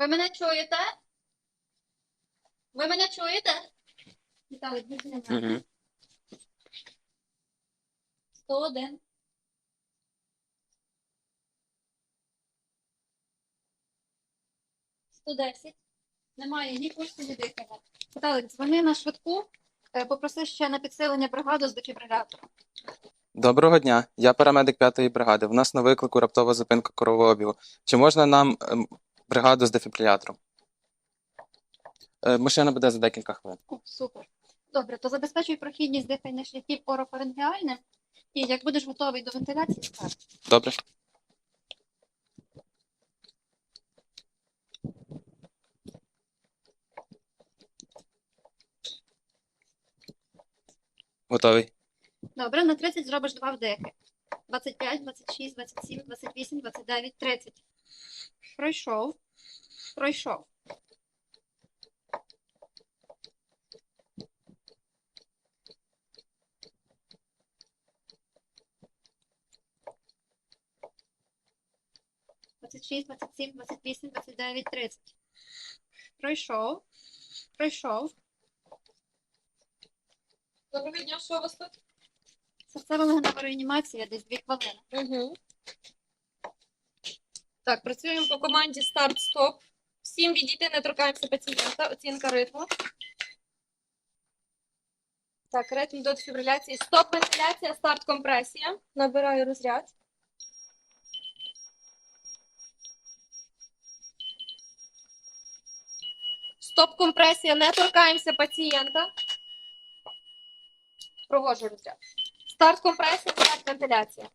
Ви мене чуєте? Ви мене чуєте? Віталій. Угу. 101. Сто десять. Немає ні пульсу, ні дихання. Віталік, дзвони на швидку, е, попроси ще на підсилення бригаду з дефібрилятора. Доброго дня. Я парамедик п'ятої бригади. У нас на виклику раптова зупинка кровообігу. Чи можна нам ем, бригаду з дефібрилятором? Е, Машина буде за декілька хвилин. О, супер. Добре, то забезпечуй прохідність дихальних шляхів орофарингеальним. І як будеш готовий до вентиляції, скажеш. Добре? Готовий. Добре, на 30 зробиш два вдихи. 25, 26, 27, 28, 29, 30. Пройшов. Пройшов. Двадцять шість, двадцять сім, двадцять вісім, двадцять дев'ять, тридцять. Пройшов. Пройшов. Доброго дня, що у вас тут? Серцева легенева реанімація десь дві хвилини. Угу. Так, працюємо по команді старт-стоп. Всім відійти, не торкаємося пацієнта. Оцінка ритму. Так, ритм до дефібриляції. Стоп, вентиляція, старт компресія. Набираю розряд. Стоп компресія, не торкаємося пацієнта. Проводжу розряд. Старт компресія, старт вентиляція.